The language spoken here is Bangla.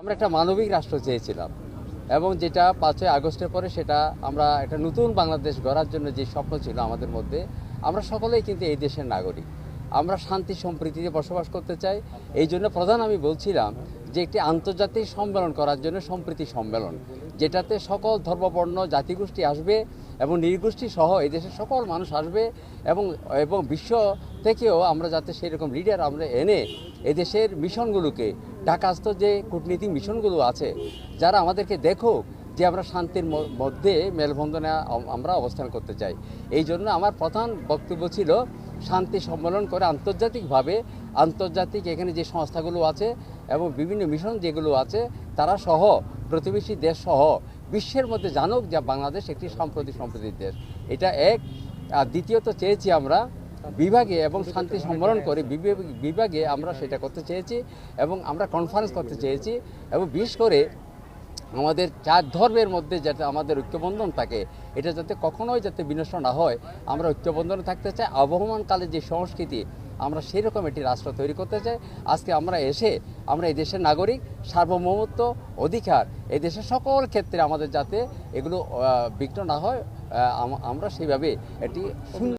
আমরা একটা মানবিক রাষ্ট্র চেয়েছিলাম এবং যেটা পাঁচই আগস্টের পরে সেটা আমরা একটা নতুন বাংলাদেশ গড়ার জন্য যে স্বপ্ন ছিল আমাদের মধ্যে, আমরা সকলেই কিন্তু এই দেশের নাগরিক। আমরা শান্তি সম্প্রীতিতে বসবাস করতে চাই। এই জন্য প্রধান আমি বলছিলাম যে একটি আন্তর্জাতিক সম্মেলন করার জন্য সম্প্রীতি সম্মেলন, যেটাতে সকল ধর্মবর্ণ জাতিগোষ্ঠী আসবে এবং নির্গোষ্ঠী সহ এই দেশের সকল মানুষ আসবে এবং এবং বিশ্ব থেকেও আমরা যাতে সেই রকম লিডার আমরা এনে এদেশের মিশনগুলোকে ঢাকাস্থ যে কূটনীতিক মিশনগুলো আছে, যারা আমাদেরকে দেখো যে আমরা শান্তির মধ্যে মেলবন্ধনে আমরা অবস্থান করতে চাই। এই জন্য আমার প্রধান বক্তব্য ছিল শান্তি সম্মেলন করে আন্তর্জাতিকভাবে, আন্তর্জাতিক এখানে যে সংস্থাগুলো আছে এবং বিভিন্ন মিশন যেগুলো আছে, তারা সহ, প্রতিবেশী দেশ সহ, বিশ্বের মধ্যে জানুক যে বাংলাদেশ একটি সাম্প্রতিক সম্প্রতির দেশ। এটা এক। আর দ্বিতীয়ত চেয়েছি আমরা বিভাগে এবং শান্তি সম্মেলন করে বিভাগে আমরা সেটা করতে চেয়েছি এবং আমরা কনফারেন্স করতে চেয়েছি এবং বিশেষ করে আমাদের চার ধর্মের মধ্যে যাতে আমাদের ঐক্যবন্ধন থাকে, এটা যাতে কখনোই যাতে বিনষ্ট না হয়, আমরা ঐক্যবন্ধনে থাকতে চাই, আবহমানকালে যে সংস্কৃতি, আমরা সেই রকম একটি রাষ্ট্র তৈরি করতে চাই। আজকে আমরা এসে, আমরা এই দেশের নাগরিক, সার্বভৌমত্ব অধিকার, এই দেশের সকল ক্ষেত্রে আমাদের যাতে এগুলো বিঘ্ন না হয় আমরা সেইভাবে এটি